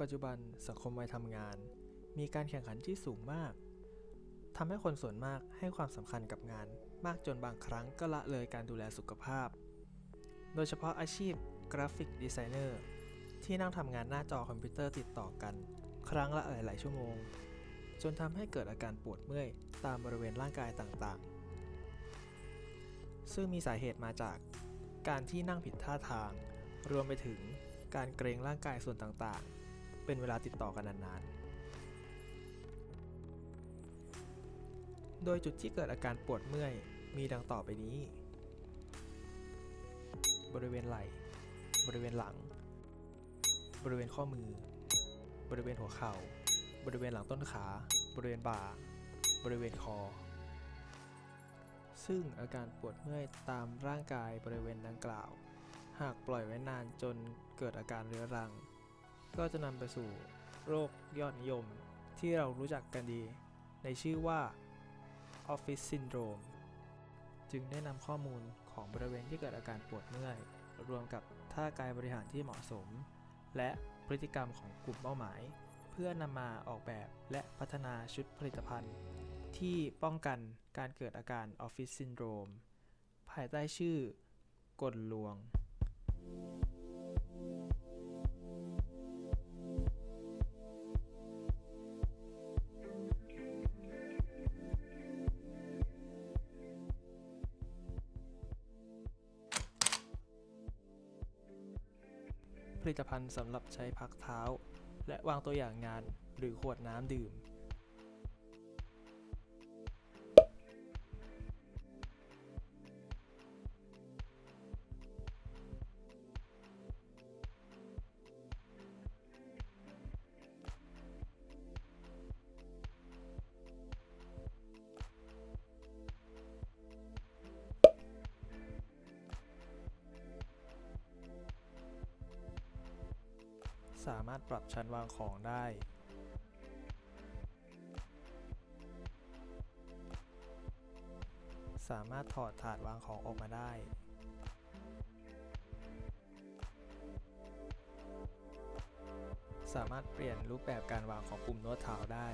ปัจจุบันสังคมวัยทำงาน มีการแข่งขันที่สูงมากทำให้คนส่วนมากให้ความสำคัญกับงาน มากจนบางครั้งก็ละเลยการดูแลสุขภาพ โดยเฉพาะอาชีพกราฟิกดีไซเนอร์ที่นั่งทำงานหน้าจอคอมพิวเตอร์ติดต่อกัน ครั้งละหลาย ๆ ชั่วโมง จนทำให้เกิดอาการปวดเมื่อยตามบริเวณร่างกายต่างๆ ซึ่งมีสาเหตุมาจากการที่นั่งผิดท่าทาง รวมไปถึงการเกรงร่างกายส่วนต่างๆ เป็นเวลาติดต่อกันนานๆ โดยจุดที่เกิดอาการปวดเมื่อยมีดังต่อไปนี้ บริเวณไหล่ บริเวณหลัง บริเวณข้อมือ บริเวณหัวเข่า บริเวณหลังต้นขา บริเวณบ่า บริเวณคอ ซึ่งอาการปวดเมื่อยตามร่างกายบริเวณดังกล่าว หากปล่อยไว้นานจนเกิดอาการเรื้อรัง ก็จะนำไปสู่โรคยอดนิยมที่เรารู้จักกันดี ในชื่อว่า Office Syndrome จึงได้นำข้อมูลของบริเวณที่เกิดอาการปวดเมื่อย รวมกับท่ากายบริหารที่เหมาะสม และพฤติกรรมของกลุ่มเป้าหมาย เพื่อนำมาออกแบบและพัฒนาชุดผลิตภัณฑ์ ที่ป้องกันการเกิดอาการ Office Syndrome ภายใต้ชื่อกลลวง ผลิตภัณฑ์สำหรับใช้พักเท้า และวางตัวอย่างงานหรือขวดน้ำดื่ม สามารถปรับชั้นวางของได้ สามารถถอดถาดวางของออกมาได้ สามารถเปลี่ยนรูปแบบการวางของปุ่มนวดเท้าได้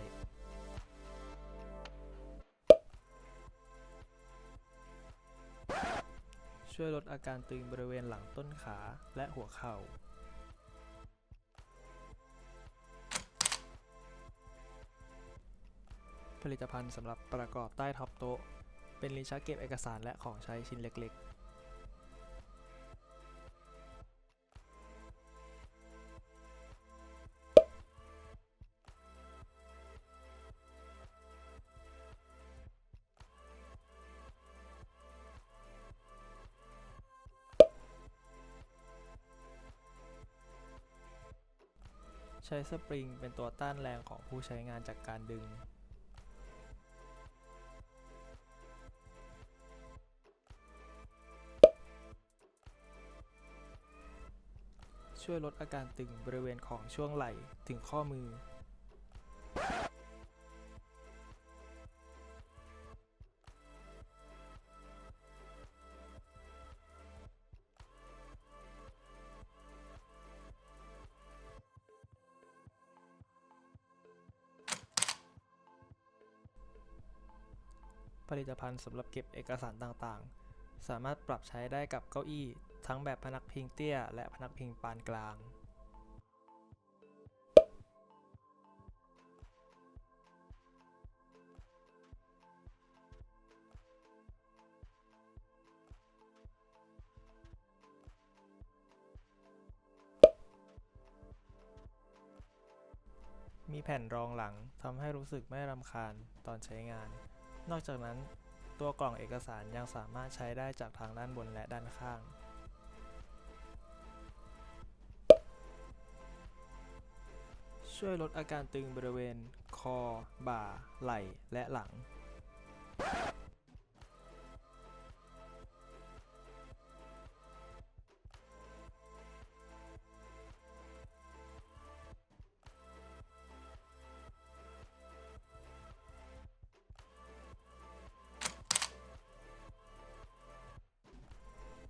ช่วยลดอาการตึงบริเวณหลังต้นขาและหัวเข่า ผลิตภัณฑ์สำหรับประกอบใต้ท็อปโต๊ะ เป็นลิ้นชักเก็บเอกสารและของใช้ชิ้นเล็กๆใช้สปริงเป็นตัวต้านแรงของผู้ใช้งานจากการดึง ช่วยลดอาการตึงบริเวณของช่วงไหล่ถึงข้อมือ ผลิตภัณฑ์สำหรับเก็บเอกสารต่างๆ สามารถปรับใช้ได้กับเก้าอี้ ทั้งแบบพนักพิงเตี้ย และพนักพิงปานกลางมีแผ่นรองหลังทำให้รู้สึกไม่รำคาญตอนใช้งาน นอกจากนั้น ตัวกล่องเอกสารยังสามารถใช้ได้จากทางด้านบนและด้านข้าง ช่วยลดอาการตึงบริเวณ คอ บ่า ไหล่ และหลัง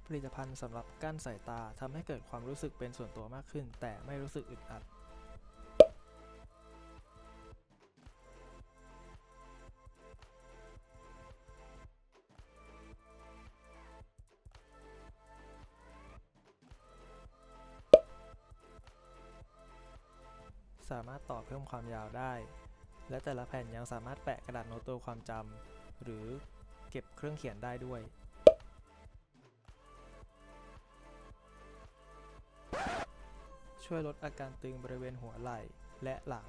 ผลิตภัณฑ์สำหรับกั้นสายตาทำให้เกิดความรู้สึกเป็นส่วนตัวมากขึ้น แต่ไม่รู้สึกอึดอัด สามารถต่อเพิ่มความยาวได้ และแต่ละแผ่นยังสามารถแปะกระดาษโน้ตตัวความจำหรือเก็บเครื่องเขียนได้ด้วยช่วยลดอาการตึงบริเวณหัวไหล่และหลัง